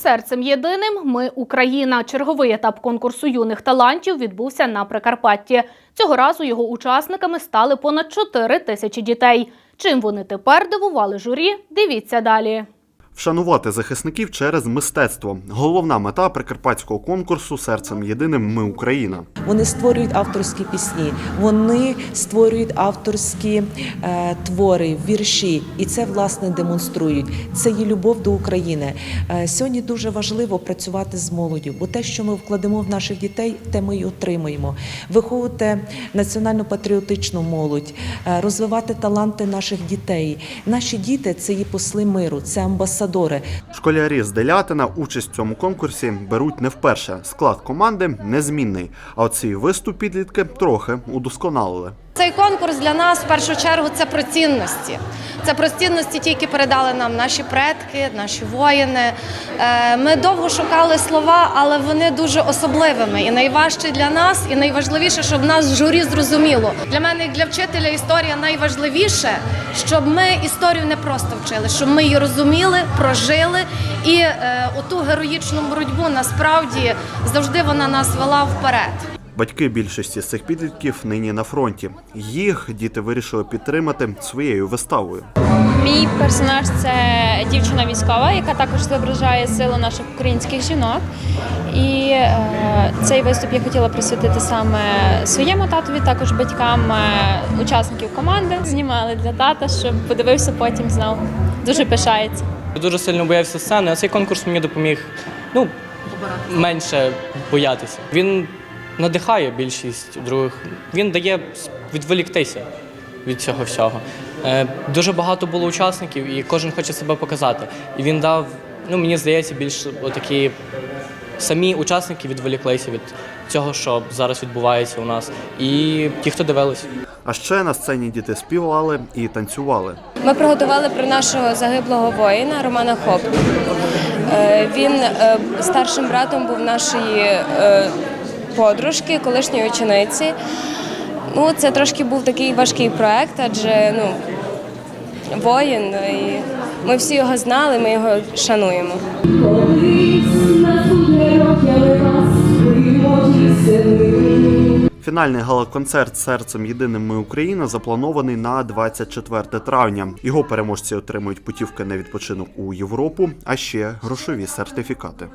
Серцем єдиним ми Україна. Черговий етап конкурсу юних талантів відбувся на Прикарпатті. Цього разу його учасниками стали понад 4 тисячі дітей. Чим вони тепер дивували журі? Дивіться далі. Вшанувати захисників через мистецтво. Головна мета прикарпатського конкурсу Серцем єдиним ми Україна. Вони створюють авторські пісні, вони створюють авторські е, твори, вірші, і це власне демонструють. Це є любов до України. Е, сьогодні дуже важливо працювати з молоддю, бо те, що ми вкладемо в наших дітей, те ми й отримуємо. Виховувати національно-патріотичну молодь, е, розвивати таланти наших дітей. Наші діти це є посли миру, це амбасадори. Школярі з Делятина участь в цьому конкурсі беруть не вперше. Склад команди незмінний. А свій виступ підлітки трохи удосконалили. Цей конкурс для нас в першу чергу це про цінності. Це про цінності, ті, які передали нам наші предки, наші воїни. Е, Ми довго шукали слова, але вони дуже особливими. І найважче для нас, і найважливіше, щоб нас журі зрозуміло. Для мене, як для вчителя, історія найважливіше, щоб ми історію не просто вчили, щоб ми її розуміли, прожили. І е, оту героїчну боротьбу насправді завжди вона нас вела вперед. Батьки більшості з цих підлітків нині на фронті. Їх діти вирішили підтримати своєю виставою. Мій персонаж це дівчина військова, яка також зображає силу наших українських жінок. І е, цей виступ я хотіла присвятити саме своєму татові, також батькам е, учасників команди. Знімали для тата, щоб подивився потім знав. Дуже пишається. Дуже сильно боявся сцени, а цей конкурс мені допоміг ну, менше боятися. Він надихає більшість других. Він дає відволіктися від цього всього. Е, Дуже багато було учасників, і кожен хоче себе показати. І він дав, ну мені здається, більш отакі самі учасники відволіклися від цього, що зараз відбувається у нас. І ті, хто дивились. А ще на сцені діти співали і танцювали. Ми приготували про нашого загиблого воїна Романа Хоп. Е, Він е, старшим братом був нашої подружки, колишньої учениці. Ну, це трошки був такий важкий проект, адже ну, воїн, і ми всі його знали, ми його шануємо. Фінальний гала-концерт Серцем єдиним ми Україна запланований на 24 травня. Його переможці отримують путівки на відпочинок у Європу, а ще грошові сертифікати.